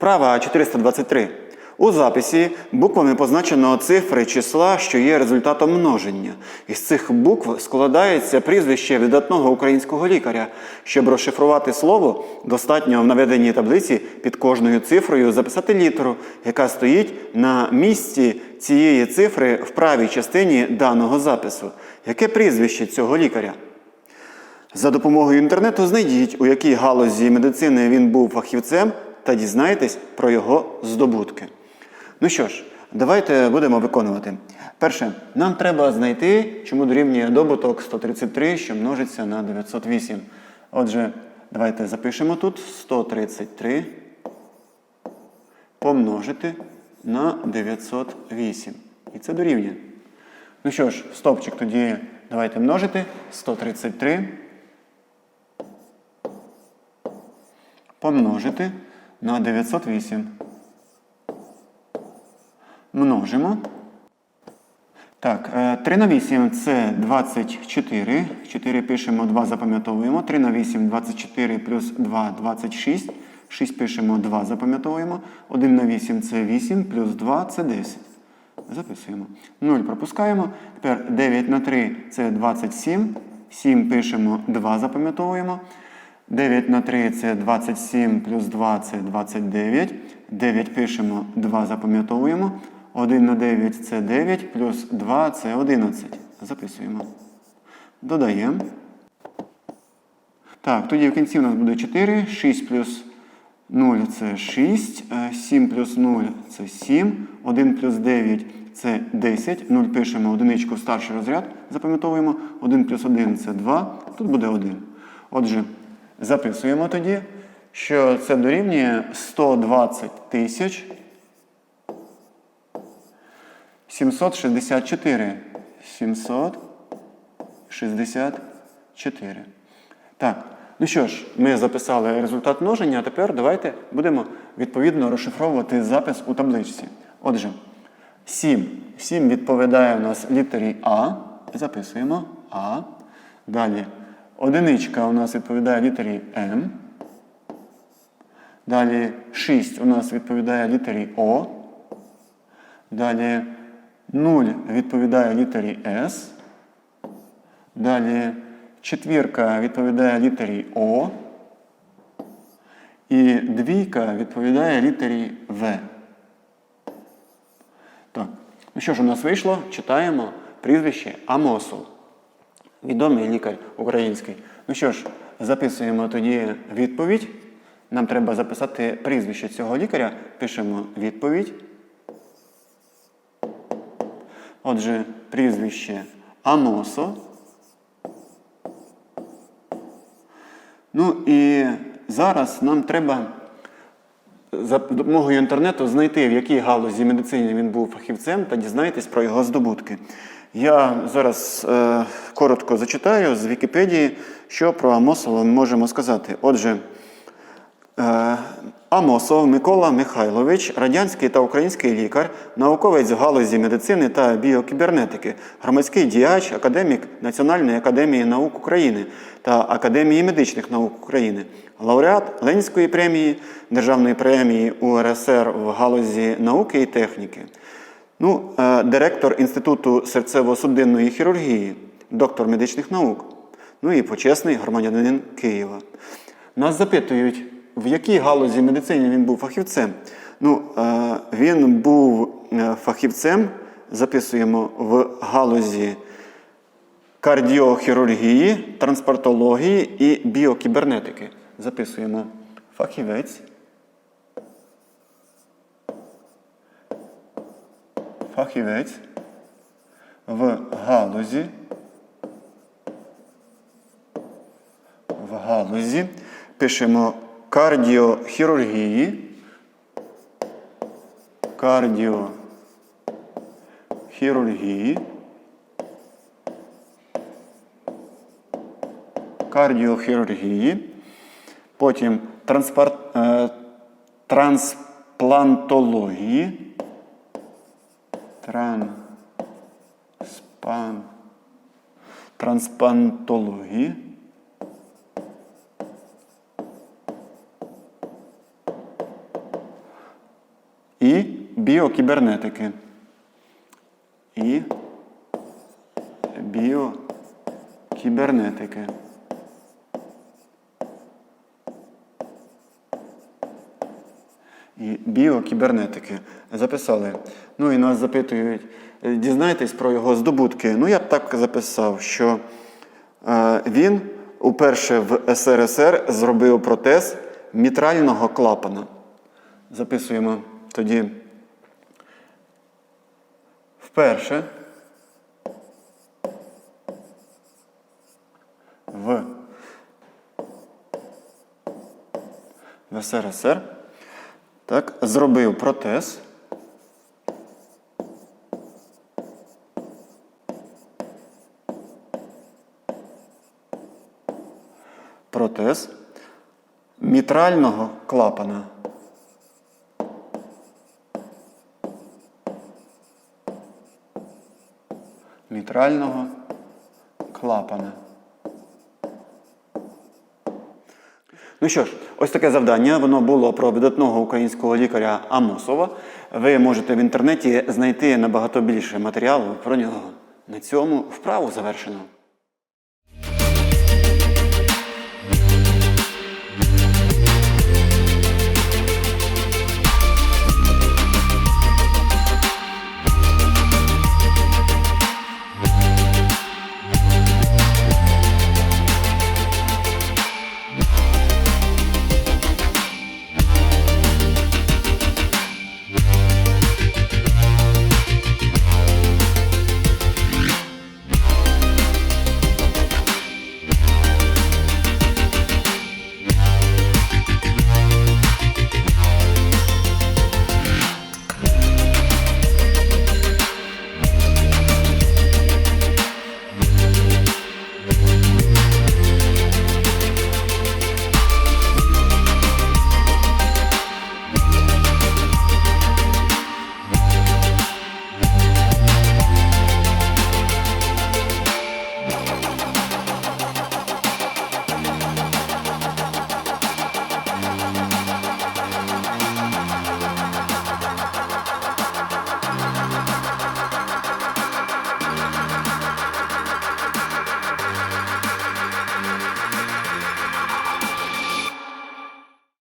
Вправа 423. У записі буквами позначено цифри числа, що є результатом множення. Із цих букв складається прізвище видатного українського лікаря. Щоб розшифрувати слово, достатньо в наведеній таблиці під кожною цифрою записати літеру, яка стоїть на місці цієї цифри в правій частині даного запису. Яке прізвище цього лікаря? За допомогою інтернету знайдіть, у якій галузі медицини він був фахівцем, та дізнайтесь про його здобутки. Ну що ж, давайте будемо виконувати. Перше, нам треба знайти, чому дорівнює добуток 133, що множиться на 908. Отже, давайте запишемо тут 133 помножити на 908. І це дорівнює. Ну що ж, стопчик тоді давайте множити 133 помножити на 908. Множимо. Так, е, 3 на 8 це 24. 4 пишемо, 2 запам'ятовуємо. 3 на 8 24 плюс 2 26. 6 пишемо, 2 запам'ятовуємо. 1 на 8 це 8, плюс 2 це 10. Записуємо. 0 пропускаємо. Тепер 9 на 3 це 27. 7 пишемо, 2 запам'ятовуємо. 9 на 3 це 27 плюс 2 це 29. 9 пишемо, 2 запам'ятовуємо. 1 на 9 це 9, плюс 2 це 11. Записуємо. Додаємо. Так, тоді в кінці у нас буде 4. 6 плюс 0 це 6. 7 плюс 0 це 7. 1 плюс 9 це 10. 0 пишемо одиничку старший розряд. Запам'ятовуємо. 1 плюс 1 це 2. Тут буде 1. Отже, записуємо тоді, що це дорівнює 120 тисяч 764. 764. Так, ну що ж, ми записали результат множення, а тепер давайте будемо відповідно розшифровувати запис у табличці. Отже, 7. 7 відповідає у нас літері А. Записуємо А. Далі одиничка у нас відповідає літері М. Далі 6 у нас відповідає літері О. Далі 0 відповідає літері С. Далі четвірка відповідає літері О. І двійка відповідає літері В. Так. Ну що ж у нас вийшло? Читаємо прізвище Амосов. Відомий лікар український. Ну що ж, записуємо тоді відповідь. Нам треба записати прізвище цього лікаря. Пишемо відповідь. Отже, прізвище Амосо. Ну і зараз нам треба за допомогою інтернету знайти, в якій галузі медицини він був фахівцем та дізнайтесь про його здобутки. Я зараз е, коротко зачитаю з Вікіпедії, що про Амосова ми можемо сказати. Отже, Е, Амосов Микола Михайлович, радянський та український лікар, науковець в галузі медицини та біокібернетики, громадський діяч, академік Національної академії наук України та Академії медичних наук України, лауреат Ленінської премії, Державної премії УРСР в галузі науки і техніки. Ну, е, директор Інституту серцево-судинної хірургії, доктор медичних наук. Ну і почесний громадянин Києва. Нас запитують, в якій галузі медицини він був фахівцем. Ну, е, він був е, фахівцем, записуємо в галузі кардіохірургії, транспортології і біокібернетики. Записуємо фахівець. Фахівець в галузі. В галузі пишемо кардіохірургії. Кардіохірургії. Кардіохірургії. Потім транспорт, е, трансплантології. Транспан, трансплантології. і біокібернетики. І біокібернетики. І біокібернетики. Записали. Ну і нас запитують, е, дізнайтесь про його здобутки. Ну, я б так записав, що е, він уперше в СРСР зробив протез мітрального клапана. Записуємо тоді. Вперше в, в СРСР так, зробив протез. Протез мітрального клапана. Мітрального клапана. Ну що ж, ось таке завдання. Воно було про видатного українського лікаря Амосова. Ви можете в інтернеті знайти набагато більше матеріалу про нього. На цьому вправу завершено.